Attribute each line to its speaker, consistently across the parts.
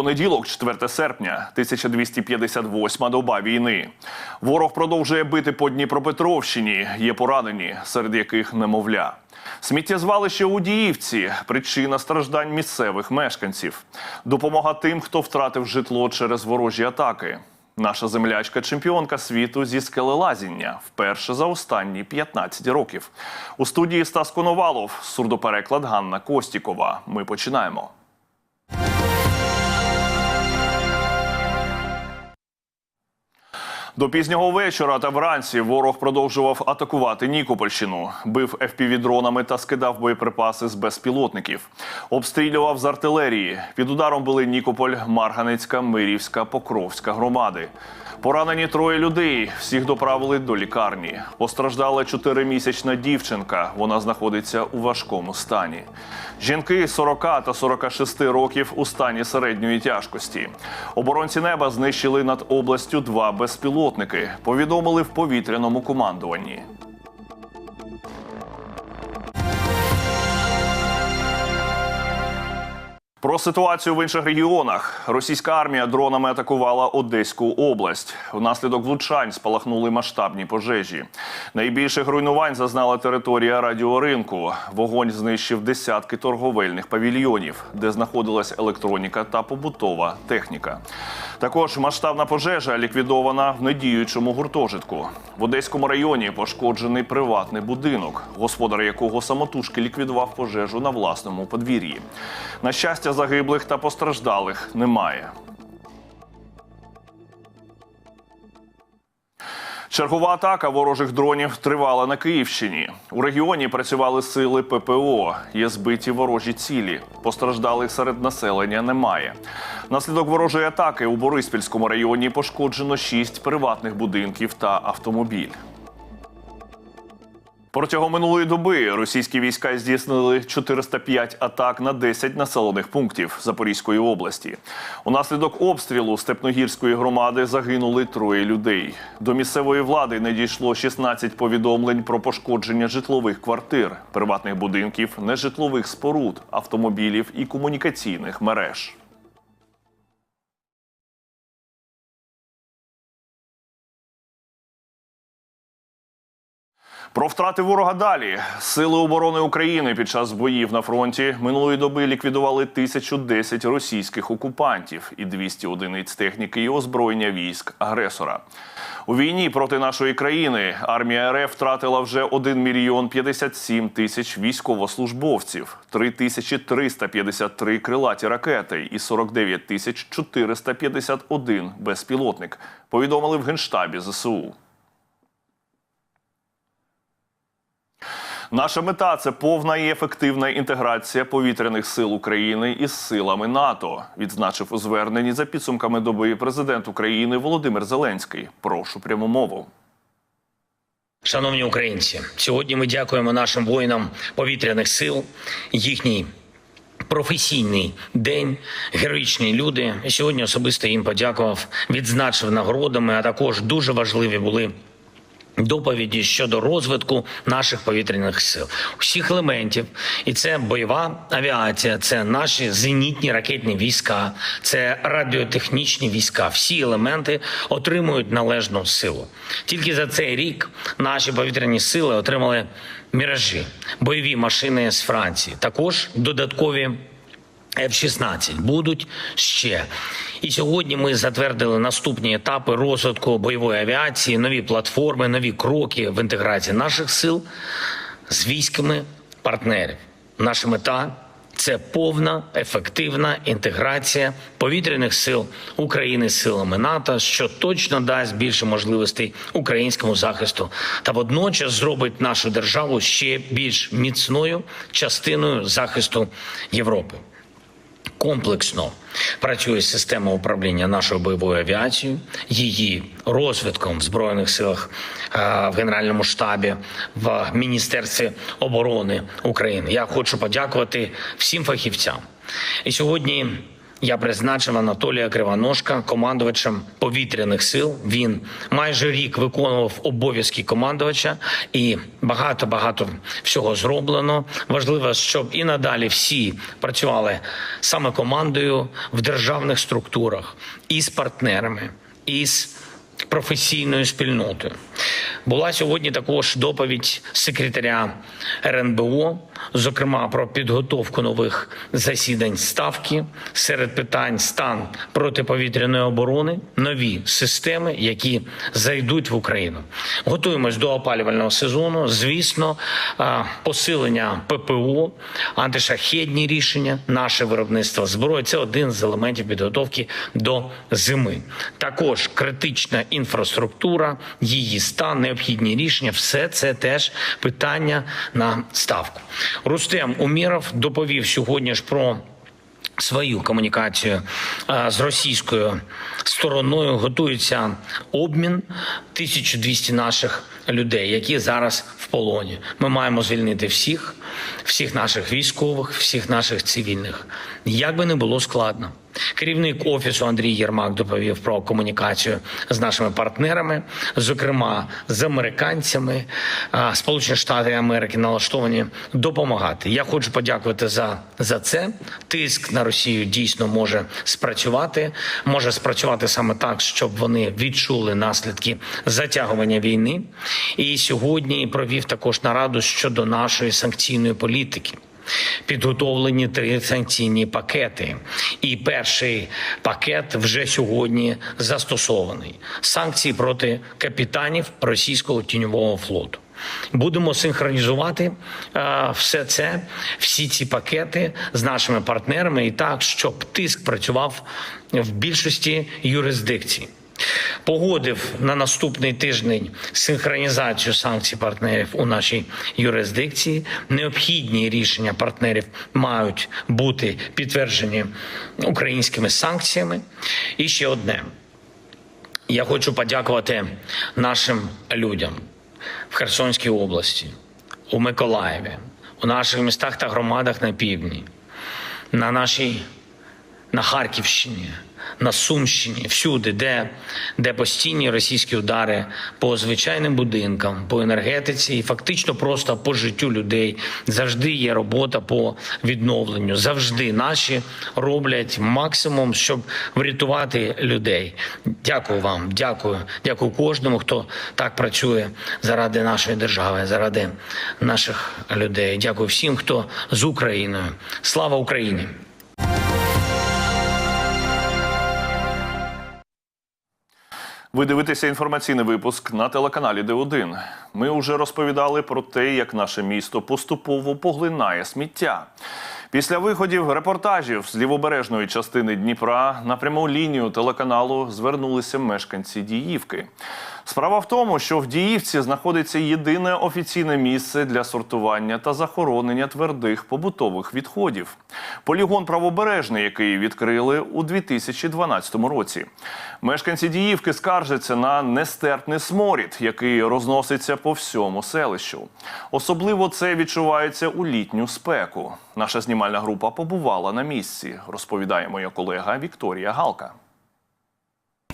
Speaker 1: Понеділок, 4 серпня, 1258 доба війни. Ворог продовжує бити по Дніпропетровщині. Є поранені, серед яких немовля. Сміттєзвалище у Діївці – причина страждань місцевих мешканців. Допомога тим, хто втратив житло через ворожі атаки. Наша землячка чемпіонка світу зі скелелазіння вперше за останні 15 років. У студії Стас Коновалов, сурдопереклад Ганна Костікова. Ми починаємо. До пізнього вечора та вранці ворог продовжував атакувати Нікопольщину, бив FPV-дронами та скидав боєприпаси з безпілотників. Обстрілював з артилерії. Під ударом були Нікополь, Марганецька, Мирівська, Покровська громади. Поранені троє людей. Всіх доправили до лікарні. Постраждала чотиримісячна дівчинка. Вона знаходиться у важкому стані. Жінки 40 та 46 років у стані середньої тяжкості. Оборонці неба знищили над областю два безпілотники. Повідомили в повітряному командуванні. Про ситуацію в інших регіонах. Російська армія дронами атакувала Одеську область. Внаслідок влучань спалахнули масштабні пожежі. Найбільших руйнувань зазнала територія радіоринку. Вогонь знищив десятки торговельних павільйонів, де знаходилась електроніка та побутова техніка. Також масштабна пожежа ліквідована в недіючому гуртожитку. В Одеському районі пошкоджений приватний будинок, господар якого самотужки ліквідував пожежу на власному подвір'ї. На щастя, загиблих та постраждалих немає. Чергова атака ворожих дронів тривала на Київщині. У регіоні працювали сили ППО. Є збиті ворожі цілі. Постраждалих серед населення немає. Наслідок ворожої атаки у Бориспільському районі пошкоджено шість приватних будинків та автомобіль. Протягом минулої доби російські війська здійснили 405 атак на 10 населених пунктів Запорізької області. Унаслідок обстрілу Степногірської громади загинули троє людей. До місцевої влади надійшло 16 повідомлень про пошкодження житлових квартир, приватних будинків, нежитлових споруд, автомобілів і комунікаційних мереж. Про втрати ворога далі. Сили оборони України під час боїв на фронті минулої доби ліквідували 1010 російських окупантів і 200 одиниць техніки і озброєння військ агресора. У війні проти нашої країни армія РФ втратила вже 1 мільйон 57 тисяч військовослужбовців, 3353 крилаті ракети і 49 тисяч 451 безпілотник. Повідомили в генштабі ЗСУ. Наша мета це повна і ефективна інтеграція повітряних сил України із силами НАТО. Відзначив у зверненні за підсумками доби президент України Володимир Зеленський. Прошу пряму мову.
Speaker 2: Шановні українці, сьогодні ми дякуємо нашим воїнам повітряних сил, їхній професійний день, героїчні люди. Сьогодні особисто їм подякував, відзначив нагородами. А також дуже важливі були. Доповіді щодо розвитку наших повітряних сил, усіх елементів, і це бойова авіація, це наші зенітні ракетні війська, це радіотехнічні війська. Всі елементи отримують належну силу. Тільки за цей рік наші повітряні сили отримали міражі, бойові машини з Франції, також додаткові. F-16 будуть ще. І сьогодні ми затвердили наступні етапи розвитку бойової авіації, нові платформи, нові кроки в інтеграції наших сил з військами партнерів. Наша мета це повна ефективна інтеграція повітряних сил України з силами НАТО, що точно дасть більше можливостей українському захисту та водночас зробить нашу державу ще більш міцною частиною захисту Європи комплексно працює система управління нашою бойовою авіацією, її розвитком в збройних силах е, в Генеральному штабі, в Міністерстві оборони України. Я хочу подякувати всім фахівцям. І сьогодні я призначив Анатолія Кривоножка командувачем повітряних сил. Він майже рік виконував обов'язки командувача, і багато багато всього зроблено. Важливо, щоб і надалі всі працювали саме командою в державних структурах і з партнерами, і з професійною спільнотою. Була сьогодні також доповідь секретаря РНБО, зокрема про підготовку нових засідань ставки серед питань стан протиповітряної оборони, нові системи, які зайдуть в Україну. Готуємось до опалювального сезону. Звісно, посилення ППО, антишахедні рішення, наше виробництво зброї це один з елементів підготовки до зими. Також критична інфраструктура, її стан, необхідні рішення все це теж питання на ставку. Рустем Уміров доповів сьогодні ж про свою комунікацію е, з російською стороною. Готується обмін 1200 наших людей, які зараз в полоні. Ми маємо звільнити всіх, всіх наших військових, всіх наших цивільних. Як би не було складно. Керівник офісу Андрій Єрмак доповів про комунікацію з нашими партнерами, зокрема з американцями. Сполучені Штати Америки налаштовані допомагати. Я хочу подякувати за, за це. Тиск на Росію дійсно може спрацювати. Може спрацювати саме так, щоб вони відчули наслідки затягування війни. І сьогодні провів також нараду щодо нашої санкційної політики. Підготовлені три санкційні пакети, і перший пакет вже сьогодні застосований. Санкції проти капітанів російського тіньового флоту. Будемо синхронізувати е, все це, всі ці пакети з нашими партнерами, і так, щоб тиск працював в більшості юрисдикцій. Погодив на наступний тиждень синхронізацію санкцій партнерів у нашій юрисдикції. Необхідні рішення партнерів мають бути підтверджені українськими санкціями. І ще одне. Я хочу подякувати нашим людям в Херсонській області, у Миколаєві, у наших містах та громадах на півдні, на нашій на Харківщині, на Сумщині, всюди, де, де постійні російські удари по звичайним будинкам, по енергетиці і фактично просто по життю людей. Завжди є робота по відновленню. Завжди наші роблять максимум, щоб врятувати людей. Дякую вам, дякую, дякую кожному, хто так працює заради нашої держави, заради наших людей. Дякую всім, хто з Україною. Слава Україні!
Speaker 1: Ви дивитеся інформаційний випуск на телеканалі Д1. Ми вже розповідали про те, як наше місто поступово поглинає сміття. Після виходів репортажів з лівобережної частини Дніпра на пряму лінію телеканалу звернулися мешканці Діївки. Справа в тому, що в Діївці знаходиться єдине офіційне місце для сортування та захоронення твердих побутових відходів. Полігон правобережний, який відкрили у 2012 році. Мешканці Діївки скаржаться на нестерпний сморід, який розноситься по всьому селищу. Особливо це відчувається у літню спеку. Наша знімальна група побувала на місці, розповідає моя колега Вікторія Галка.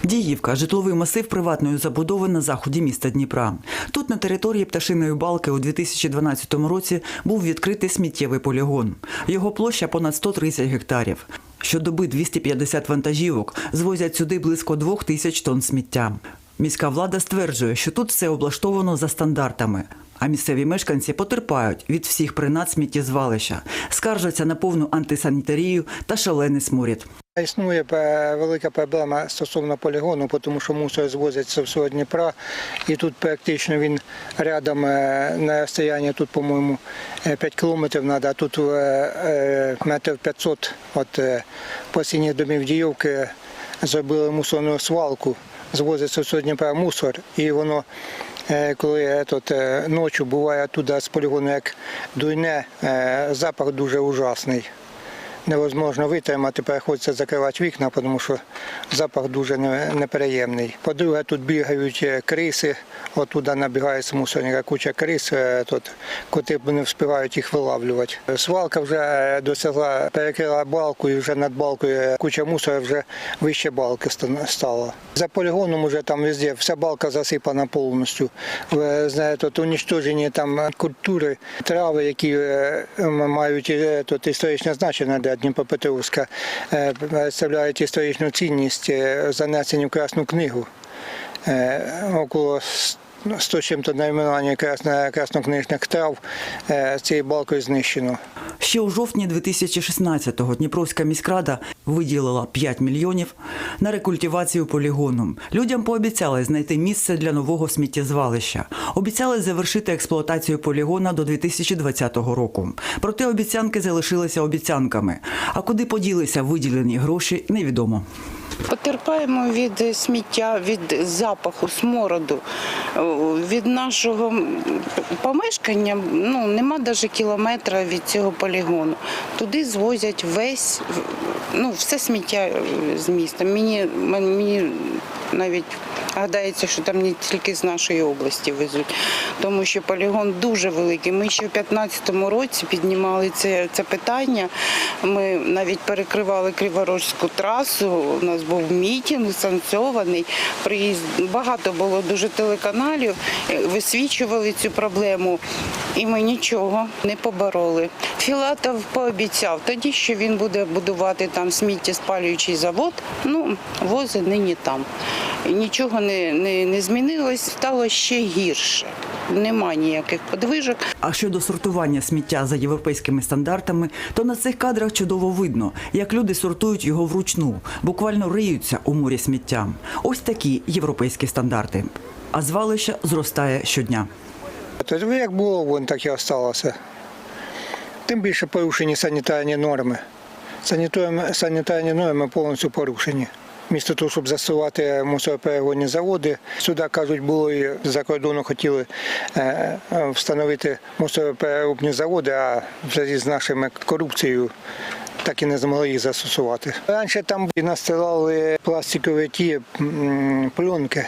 Speaker 3: Діївка житловий масив приватної забудови на заході міста Дніпра. Тут на території пташиної балки у 2012 році був відкритий сміттєвий полігон. Його площа понад 130 гектарів. Щодоби 250 вантажівок звозять сюди близько двох тисяч тонн сміття. Міська влада стверджує, що тут все облаштовано за стандартами. А місцеві мешканці потерпають від всіх принад сміттєзвалища, скаржаться на повну антисанітарію та шалений сморід.
Speaker 4: Існує е, велика проблема стосовно полігону, тому що мусор звозиться з всього Дніпра, і тут практично він рядом е, на розстоянні тут, по-моєму, е, 5 кілометрів треба, а тут е, е, метрів 500 от е, по домів Діївки зробили мусорну свалку, звозиться з всього Дніпра мусор, і воно е, коли тут, е, ночі буває туди з полігону як дуйне, е, запах дуже ужасний. Невозможно витримати, приходиться закривати вікна, тому що запах дуже неприємний. По-друге, тут бігають е, криси, отуда набігає мусорника куча крис, е, тут, коти не встигають їх вилавлювати. Свалка вже е, досягла, перекрила балку і вже над балкою куча мусора вже вище балки стала. За полігоном вже там везде вся балка засипана повністю. Ви знаєте, тут унічтожені там культури, трави, які мають тут історичне значення для Дніпропетровська, е, представляють історичну цінність, е, занесені в Красну книгу. Е, Около 100 чим-то найменування красно- краснокнижних трав е, цією балкою знищено.
Speaker 3: Ще у жовтні 2016-го Дніпровська міськрада виділила 5 мільйонів на рекультивацію полігону. Людям пообіцяли знайти місце для нового сміттєзвалища. Обіцяли завершити експлуатацію полігона до 2020 року. Проте обіцянки залишилися обіцянками. А куди поділися виділені гроші, невідомо.
Speaker 5: Потерпаємо від сміття, від запаху, смороду. Від нашого помешкання ну, нема навіть кілометра від цього полігону. Туди звозять весь, ну, все сміття з міста. Мені, мені навіть гадається, що там не тільки з нашої області везуть, тому що полігон дуже великий. Ми ще в 2015 році піднімали це, це питання. Ми навіть перекривали Криворожську трасу. У нас був мітинг санкціонований. Приїзд багато було дуже телеканалів, е, висвічували цю проблему, і ми нічого не побороли. Філатов пообіцяв тоді, що він буде будувати там сміттєспалюючий завод. Ну, вози нині там. Нічого не, не змінилось, стало ще гірше. Нема ніяких подвижок.
Speaker 3: А щодо сортування сміття за європейськими стандартами, то на цих кадрах чудово видно, як люди сортують його вручну, буквально риються у морі сміття. Ось такі європейські стандарти. А звалище зростає щодня.
Speaker 4: Тобто як було, вон так і залишилося. Тим більше порушені санітарні норми. Санітарні норми повністю порушені. Вмісто того, щоб засувати мусороперегонні заводи, сюди, кажуть, було і за кордону хотіли е, е, встановити мусоропереробні заводи, а взагалі з нашими корупцією так і не змогли їх застосувати. Раніше там і настилали пластикові ті пленки.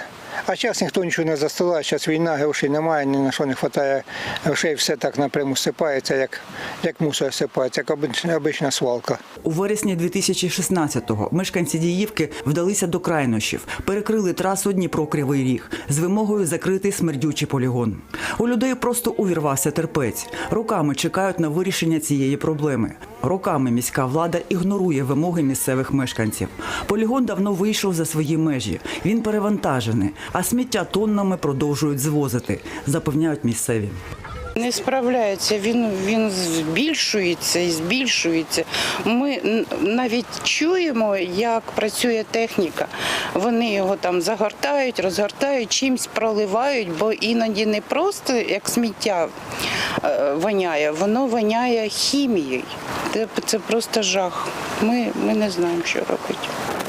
Speaker 4: А зараз ніхто нічого не застилає, зараз війна, грошей немає, ні на що не вистачає грошей, все так напряму сипається, як, як мусор сипається, як обична, свалка.
Speaker 3: У вересні 2016-го мешканці Діївки вдалися до крайнощів, перекрили трасу Дніпро-Кривий Ріг з вимогою закрити смердючий полігон. У людей просто увірвався терпець. Роками чекають на вирішення цієї проблеми. Роками міська влада ігнорує вимоги місцевих мешканців. Полігон давно вийшов за свої межі. Він перевантажений, а сміття тоннами продовжують звозити, запевняють місцеві.
Speaker 5: Не справляється, він, він збільшується і збільшується. Ми навіть чуємо, як працює техніка. Вони його там загортають, розгортають, чимсь проливають, бо іноді не просто як сміття е, воняє, воно воняє хімією. Це, просто жах. Ми, ми не знаємо, що робити.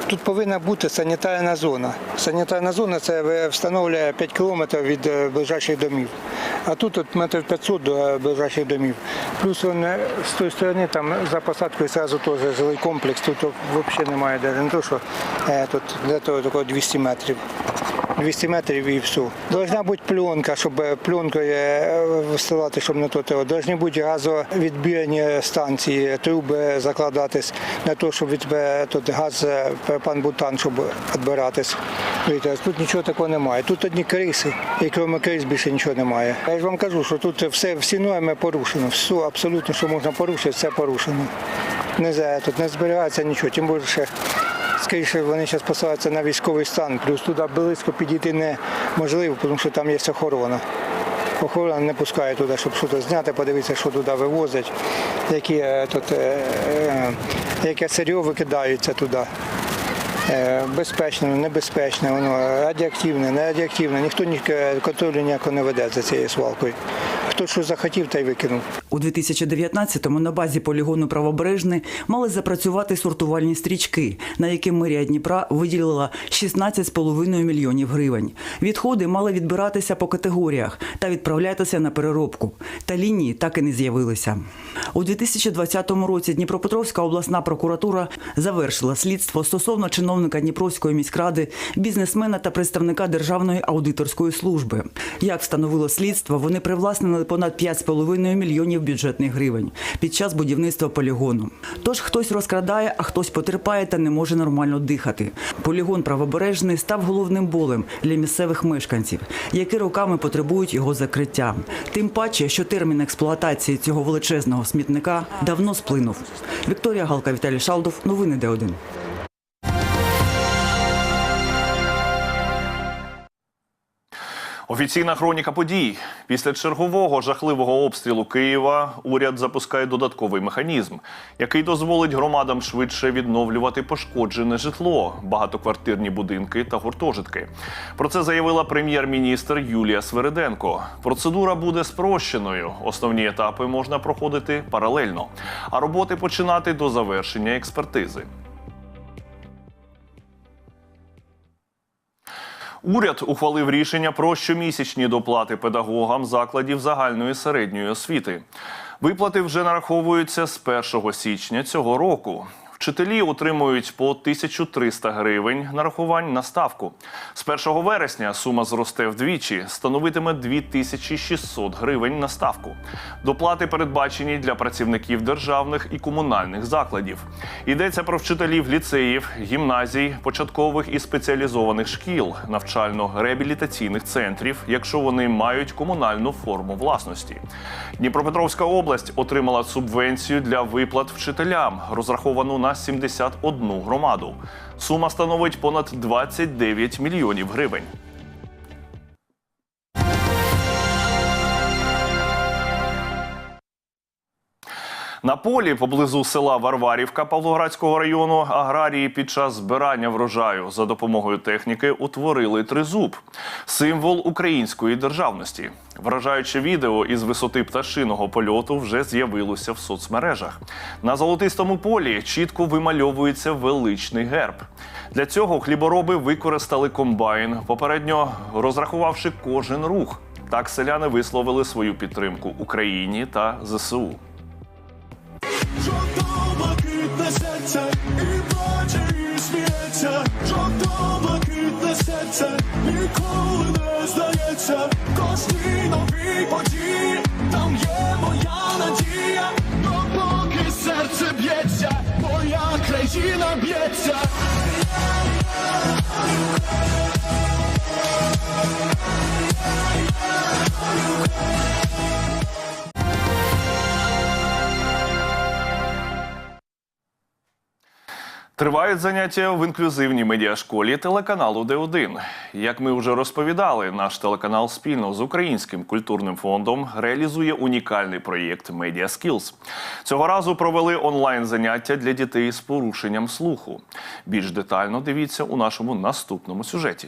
Speaker 4: Тут повинна бути санітарна зона. Санітарна зона це встановлює 5 кілометрів від е, ближайших домів. А тут от метрів 500 до е, ближайших домів. Плюс е, з тої сторони там за посадкою одразу теж жилий комплекс. Тут взагалі немає навіть не то, що е, тут для того такого 200 метрів. 200 метрів і все. Должна бути пленка, щоб е, пленкою е, висилати, щоб не то того. Должні бути газовідбірні станції, труби закладатись для того, щоб від е, тут газ е, пропан-бутан, щоб відбиратись. Тут нічого такого немає. Тут одні криси, і крім крис більше нічого немає. Я ж вам кажу, що тут все всі норми порушено. Все абсолютно, що можна порушити, все порушено. Не за тут не зберігається нічого, тим більше. Скоріше вони зараз посилаються на військовий стан, плюс туди близько підійти неможливо, тому що там є охорона. Охорона не пускає туди, щоб щось зняти, подивитися, що туди вивозять, які е, тут е, е, яке сирьо викидаються туди. Безпечне, небезпечне, воно радіоактивне, не радіоактивне. Ніхто ні контролю ніякого не веде за цією свалкою. Хто що захотів, та й викинув.
Speaker 3: У 2019-му на базі полігону Правобережний мали запрацювати сортувальні стрічки, на які мерія Дніпра виділила 16,5 мільйонів гривень. Відходи мали відбиратися по категоріях та відправлятися на переробку. Та лінії так і не з'явилися. У 2020 році Дніпропетровська обласна прокуратура завершила слідство стосовно чиновника Дніпровської міськради, бізнесмена та представника Державної аудиторської служби. Як встановило слідство, вони привласнили понад 5,5 мільйонів бюджетних гривень під час будівництва полігону. Тож хтось розкрадає, а хтось потерпає та не може нормально дихати. Полігон правобережний став головним болем для місцевих мешканців, які роками потребують його закриття. Тим паче, що термін експлуатації цього величезного смітника давно сплинув. Вікторія Галка, Віталій Шалдов, новини Д1.
Speaker 1: Офіційна хроніка подій. Після чергового жахливого обстрілу Києва уряд запускає додатковий механізм, який дозволить громадам швидше відновлювати пошкоджене житло, багатоквартирні будинки та гуртожитки. Про це заявила прем'єр-міністр Юлія Свериденко. Процедура буде спрощеною. Основні етапи можна проходити паралельно, а роботи починати до завершення експертизи. Уряд ухвалив рішення про щомісячні доплати педагогам закладів загальної середньої освіти. Виплати вже нараховуються з 1 січня цього року. Вчителі отримують по 1300 гривень нарахувань на ставку. З 1 вересня сума зросте вдвічі, становитиме 2600 гривень на ставку. Доплати передбачені для працівників державних і комунальних закладів. Йдеться про вчителів ліцеїв, гімназій, початкових і спеціалізованих шкіл, навчально-реабілітаційних центрів, якщо вони мають комунальну форму власності. Дніпропетровська область отримала субвенцію для виплат вчителям, розраховану на 71 громаду. Сума становить понад 29 мільйонів гривень. На полі поблизу села Варварівка Павлоградського району аграрії під час збирання врожаю за допомогою техніки утворили тризуб символ української державності. Вражаюче відео із висоти пташиного польоту вже з'явилося в соцмережах. На золотистому полі чітко вимальовується величний герб. Для цього хлібороби використали комбайн, попередньо розрахувавши кожен рух. Так селяни висловили свою підтримку Україні та ЗСУ.
Speaker 6: жовто-блакитне серце ніколи не здається, кожній новій події, там є моя надія, допоки серце б'ється, моя країна б'ється.
Speaker 1: Тривають заняття в інклюзивній медіашколі телеканалу Д1. Як ми вже розповідали, наш телеканал спільно з Українським культурним фондом реалізує унікальний проєкт Media Skills. Цього разу провели онлайн заняття для дітей з порушенням слуху. Більш детально дивіться у нашому наступному сюжеті.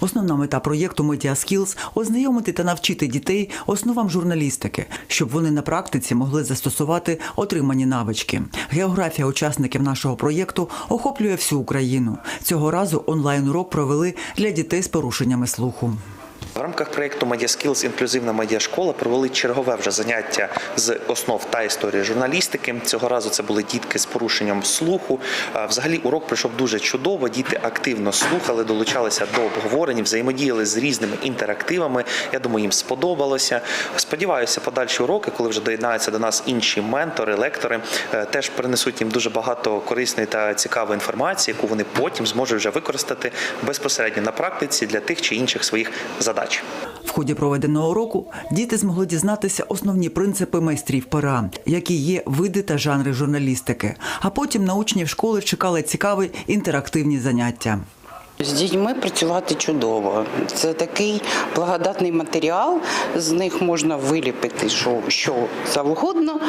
Speaker 3: Основна мета проєкту Media Skills – ознайомити та навчити дітей основам журналістики, щоб вони на практиці могли застосувати отримані навички. Географія учасників нашого проєкту охоплює всю Україну. Цього разу онлайн-урок провели для дітей з порушеннями слуху.
Speaker 7: В рамках проєкту Skills інклюзивна медіашкола провели чергове вже заняття з основ та історії журналістики. Цього разу це були дітки з порушенням слуху. Взагалі урок пройшов дуже чудово. Діти активно слухали, долучалися до обговорень, взаємодіяли з різними інтерактивами. Я думаю, їм сподобалося. Сподіваюся, подальші уроки, коли вже доєднаються до нас інші ментори, лектори, е, теж принесуть їм дуже багато корисної та цікавої інформації, яку вони потім зможуть вже використати безпосередньо на практиці для тих чи інших своїх задач.
Speaker 3: В ході проведеного року діти змогли дізнатися основні принципи майстрів пера, які є види та жанри журналістики. А потім на учнів школи чекали цікаві інтерактивні заняття.
Speaker 5: З дітьми працювати чудово. Це такий благодатний матеріал. З них можна виліпити що, що завгодно.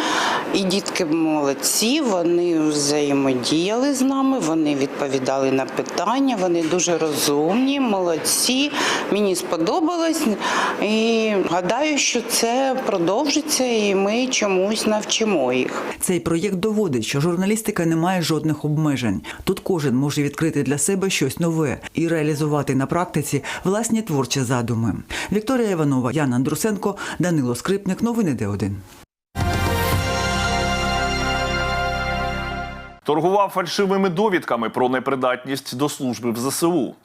Speaker 5: І дітки молодці, вони взаємодіяли з нами, вони відповідали на питання, вони дуже розумні, молодці. Мені сподобалось. І гадаю, що це продовжиться, і ми чомусь навчимо їх.
Speaker 3: Цей проєкт доводить, що журналістика не має жодних обмежень. Тут кожен може відкрити для себе щось нове і реалізувати на практиці власні творчі задуми. Вікторія Іванова, Яна Андрусенко, Данило Скрипник. Новини Д1.
Speaker 1: Торгував фальшивими довідками про непридатність до служби в ЗСУ.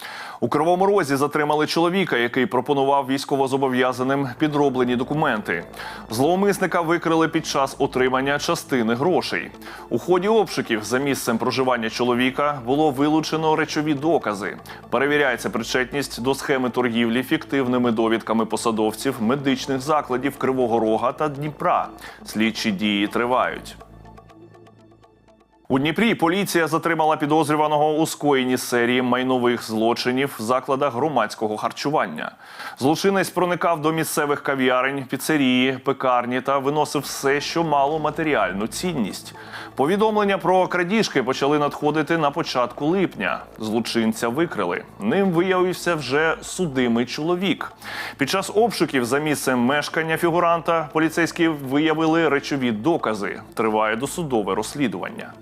Speaker 1: У Кривому Розі затримали чоловіка, який пропонував військовозобов'язаним підроблені документи. Зловмисника викрили під час отримання частини грошей. У ході обшуків за місцем проживання чоловіка було вилучено речові докази. Перевіряється причетність до схеми торгівлі фіктивними довідками посадовців медичних закладів Кривого Рога та Дніпра. Слідчі дії тривають. У Дніпрі поліція затримала підозрюваного у скоєнні серії майнових злочинів в закладах громадського харчування. Злочинець проникав до місцевих кав'ярень, піцерії, пекарні та виносив все, що мало матеріальну цінність. Повідомлення про крадіжки почали надходити на початку липня. Злочинця викрили. Ним виявився вже судимий чоловік. Під час обшуків за місцем мешкання фігуранта поліцейські виявили речові докази. Триває досудове розслідування.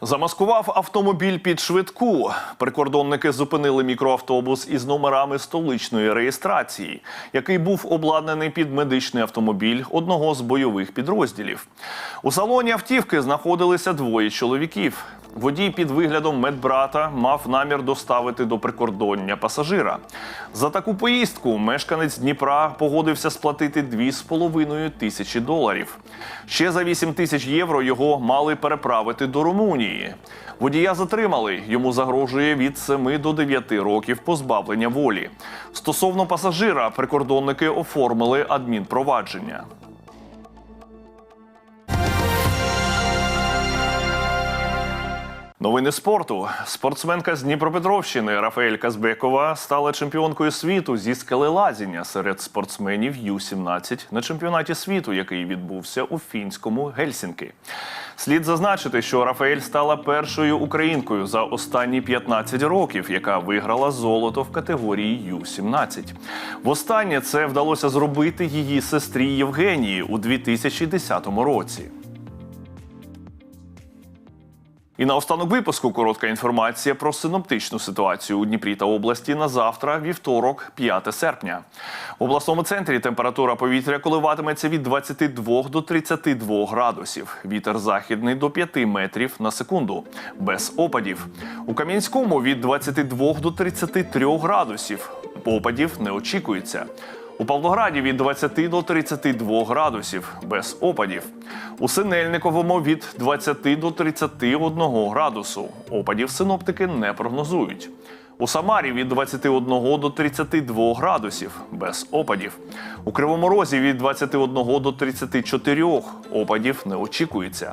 Speaker 1: Замаскував автомобіль під швидку. Прикордонники зупинили мікроавтобус із номерами столичної реєстрації, який був обладнаний під медичний автомобіль одного з бойових підрозділів. У салоні автівки знаходилися двоє чоловіків. Водій під виглядом медбрата мав намір доставити до прикордоння пасажира. За таку поїздку мешканець Дніпра погодився сплатити 2,5 тисячі доларів. Ще за 8 тисяч євро його мали переправити до Румунії. Водія затримали. Йому загрожує від 7 до 9 років позбавлення волі. Стосовно пасажира, прикордонники оформили адмінпровадження. Новини спорту. Спортсменка з Дніпропетровщини Рафаель Казбекова стала чемпіонкою світу зі скелелазіння серед спортсменів Ю-17 на чемпіонаті світу, який відбувся у фінському Гельсінки. Слід зазначити, що Рафаель стала першою українкою за останні 15 років, яка виграла золото в категорії Ю-17. Востаннє це вдалося зробити її сестрі Євгенії у 2010 році. І на останок випуску коротка інформація про синоптичну ситуацію у Дніпрі та області на завтра, вівторок, 5 серпня. В обласному центрі температура повітря коливатиметься від 22 до 32 градусів. Вітер західний до 5 метрів на секунду, без опадів. У Кам'янському від 22 до 33 градусів. Опадів не очікується. У Павлограді від 20 до 32 градусів без опадів. У Синельниковому від 20 до 31 градусу. Опадів синоптики не прогнозують. У Самарі від 21 до 32 градусів без опадів. У Кривому Розі від 21 до 34 опадів не очікується.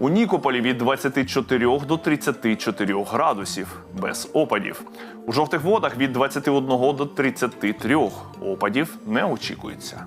Speaker 1: У Нікополі від 24 до 34 градусів без опадів. У жовтих водах від 21 до 33 опадів не очікується.